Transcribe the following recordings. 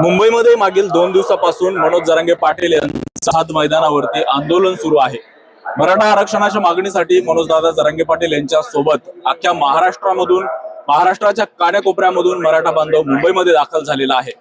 मुंबईमध्ये मागील दोन दिवसापासून मनोज जरांगे पाटील यांचं हात मैदानावरती आंदोलन सुरू आहे. मराठा आरक्षणाच्या मागणीसाठी मनोजदादा जरांगे पाटील यांच्या सोबत अख्ख्या महाराष्ट्रामधून महाराष्ट्राच्या कान्याकोपऱ्यामधून मराठा बांधव मुंबईमध्ये दाखल झालेला आहे.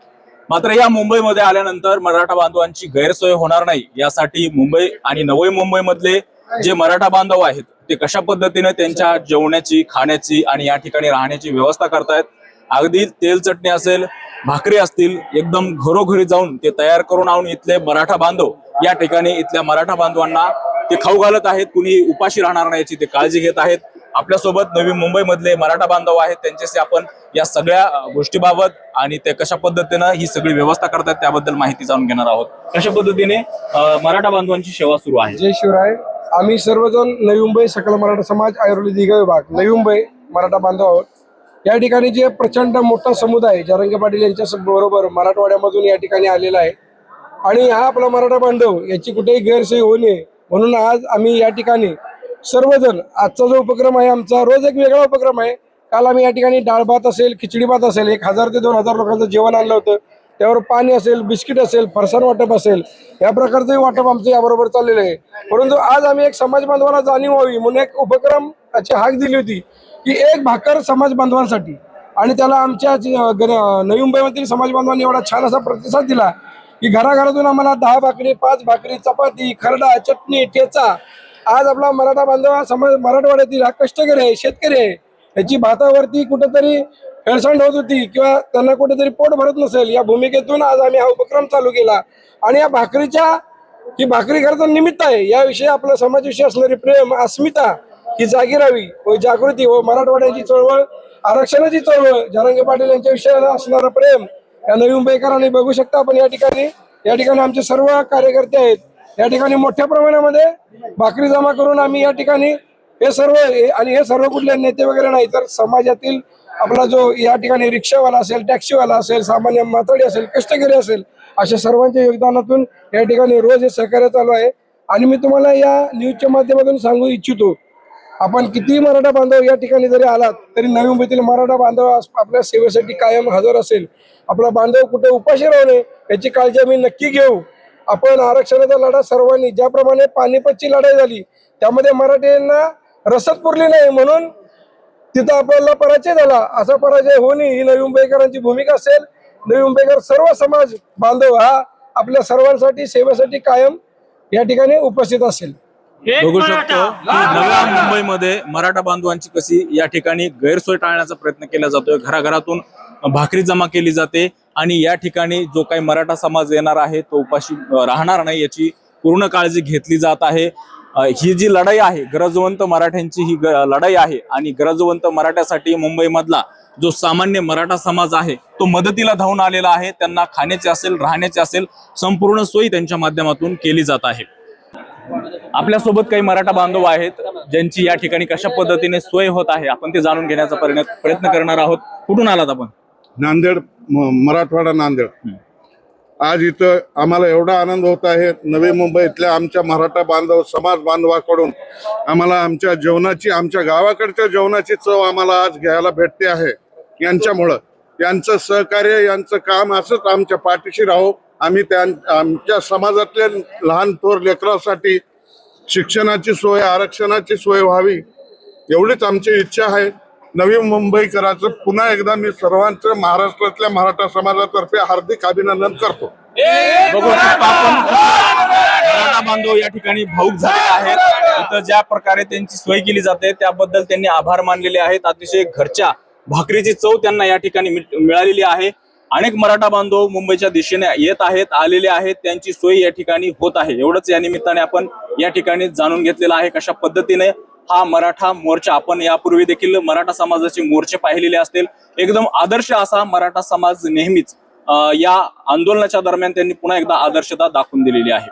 मात्र या मुंबईमध्ये आल्यानंतर मराठा बांधवांची गैरसोय होणार नाही. यासाठी मुंबई आणि नवी मुंबईमधले जे मराठा बांधव आहेत ते कशा पद्धतीने त्यांच्या जेवण्याची खाण्याची आणि या ठिकाणी राहण्याची व्यवस्था करतायत अगदी तेल चटणी असेल भाकरी असतील एकदम घरोघरी जाऊन ते तयार करून आणून इथले मराठा बांधव या ठिकाणी इथल्या मराठा बांधवांना ते खाऊ घालत आहेत. कुणी उपाशी राहणार नाही याची ते काळजी घेत आहेत. आपल्यासोबत नवी मुंबईमधले मराठा बांधव आहेत. त्यांच्याशी आपण या सगळ्या गोष्टीबाबत आणि ते कशा पद्धतीनं ही सगळी व्यवस्था करतात त्याबद्दल माहिती जाणून घेणार आहोत. कशा पद्धतीने मराठा बांधवांची सेवा सुरू आहे? जय शिवराय. आम्ही सर्वजण नवी मुंबई सकल मराठा समाज आयुर्वेदिक विभाग नवी मुंबई मराठा बांधव आहोत. या ठिकाणी जे प्रचंड मोठा समुदाय जरंगे पाटील यांच्या बरोबर मराठवाड्यामधून या ठिकाणी आलेला आहे. आणि हा आपला मराठा बांधव याची कुठेही गैरसोय होऊ नये. म्हणून आज आम्ही या ठिकाणी सर्वजण आजचा जो उपक्रम आहे आमचा रोज एक वेगळा उपक्रम आहे. काल आम्ही या ठिकाणी डाळ भात असेल खिचडी भात असेल एक हजार ते दोन हजार लोकांचं जेवण आणलं होतं. त्यावर पाणी असेल बिस्किट असेल फरसाण वाटप असेल या प्रकारचंही वाटप आमचं याबरोबर चाललेलं आहे. परंतु आज आम्ही एक समाज बांधवाला जाणीव व्हावी म्हणून एक उपक्रम याची हाक दिली होती. की एक भाकर समाज बांधवांसाठी. आणि त्याला आमच्या नवी मुंबईमधील समाज बांधवांनी एवढा छान असा प्रतिसाद दिला की घराघरातून आम्हाला दहा भाकरी पाच भाकरी चपाती खरडा चटणी ठेचा आज आपला मराठा बांधव हा समाज मराठवाड्यातील हा कष्टकरी आहे शेतकरी आहे. याची भातावरती कुठंतरी हेळसांड होत होती किंवा त्यांना कुठेतरी पोट भरत नसेल या भूमिकेतून आज आम्ही हा उपक्रम चालू केला. आणि या भाकरीच्या ही भाकरी खरं निमित्त आहे. याविषयी आपलं समाजाविषयी असणारी प्रेम अस्मिता ही जागी राहावी. व जागृती व मराठवाड्याची चळवळ आरक्षणाची चळवळ जरांगे पाटील यांच्या विषयाला असणारा प्रेम या नवी मुंबईकरांनी बघू शकता आपण या ठिकाणी. या ठिकाणी आमचे सर्व कार्यकर्ते आहेत. या ठिकाणी मोठ्या प्रमाणामध्ये भाकरी जमा करून आम्ही या ठिकाणी हे सर्व आणि हे सर्व कुठले नेते वगैरे नाही तर समाजातील आपला जो या ठिकाणी रिक्षावाला असेल टॅक्सीवाला असेल सामान्य माथाडी असेल कष्टकरी असेल अशा सर्वांच्या योगदानातून या ठिकाणी रोज हे सहकार्य चालू आहे. आणि मी तुम्हाला या न्यूजच्या माध्यमातून सांगू इच्छितो आपण कितीही मराठा बांधव या ठिकाणी जरी आलात तरी नवी मुंबईतील मराठा बांधव आपल्या सेवेसाठी कायम हजर असेल. आपला बांधव कुठे उपाशी राहू नये याची काळजी आम्ही नक्की घेऊ. आपण आरक्षणाचा लढा सर्वांनी ज्याप्रमाणे पानिपतची लढाई झाली त्यामध्ये मराठ्यांना रसद पुरली नाही म्हणून तिथं आपल्याला पराजय झाला. असा पराजय होणे ही नवी मुंबईकरांची भूमिका असेल. नवी मुंबईकर सर्व समाज बांधव हा आपल्या सर्वांसाठी सेवेसाठी कायम या ठिकाणी उपस्थित असेल. बघू शकतो नव्या मुंबईमध्ये मराठा बांधवांची कशी या ठिकाणी गैरसोय टाळण्याचा प्रयत्न केला जातोय. घराघरातून भाकरी जमा केली जाते आणि या ठिकाणी जो काही मराठा समाज येणार आहे तो उपाशी राहणार नाही याची पूर्ण काळजी घेतली जात आहे. ही जी लढाई आहे गरजवंत मराठ्यांची ही लढाई आहे आणि गरजवंत मराठ्यासाठी मुंबईमधला जो सामान्य मराठा समाज आहे तो मदतीला धावून आलेला आहे. त्यांना खाण्याचे असेल राहण्याचे असेल संपूर्ण सोयी त्यांच्या माध्यमातूून केली जात आहे. आपल्यासोबत काही मराठा बांधव आहेत ज्यांची या ठिकाणी कशा पद्धतीने सोय होत आहे आपण ते जाणून घेण्याचा प्रयत्न करणार आहोत. कुठून आलात आपण? नांदेड मराठवाडा नांदेड. आज इथं आम्हाला एवढा आनंद होत आहे नवी मुंबईतल्या आमच्या मराठा बांधव समाज बांधवाकडून. आम्हाला आमच्या जेवणाची आमच्या गावाकडच्या जेवणाची चव आम्हाला आज घ्यायला भेटते आहे यांच्यामुळं. यांचं सहकार्य यांचं काम असंच आमच्या पाठीशी राहो. आम्ही त्या आमच्या समाजातल्या लहान थोर लेकरासाठी शिक्षणाची सोय आरक्षणाची सोय व्हावी एवढीच आमची इच्छा आहे. नवी मुंबईकराचं पुन्हा एकदा मी सर्वांचं महाराष्ट्रातल्या मराठा समाजातर्फे हार्दिक अभिनंदन करतो. आपण बांधव या ठिकाणी भाऊक झालेले आहेत. इथं ज्या प्रकारे त्यांची सोय केली जाते त्याबद्दल त्यांनी आभार मानलेले आहेत. अतिशय घरच्या भाकरीची चव त्यांना या ठिकाणी मिळालेली आहे. अनेक मराठा बांधव मुंबईच्या दिशेने येत आहेत आलेले आहेत. त्यांची सोय या ठिकाणी होत आहे. एवढंच या निमित्ताने आपण या ठिकाणी जाणून घेतलेलं आहे कशा पद्धतीने हा मराठा मोर्चा आपण यापूर्वी देखील मराठा समाजाचे मोर्चे पाहिलेले असतील. एकदम आदर्श असा मराठा समाज नेहमीच या आंदोलनाच्या दरम्यान त्यांनी पुन्हा एकदा आदर्शता दाखवून दिलेली आहे.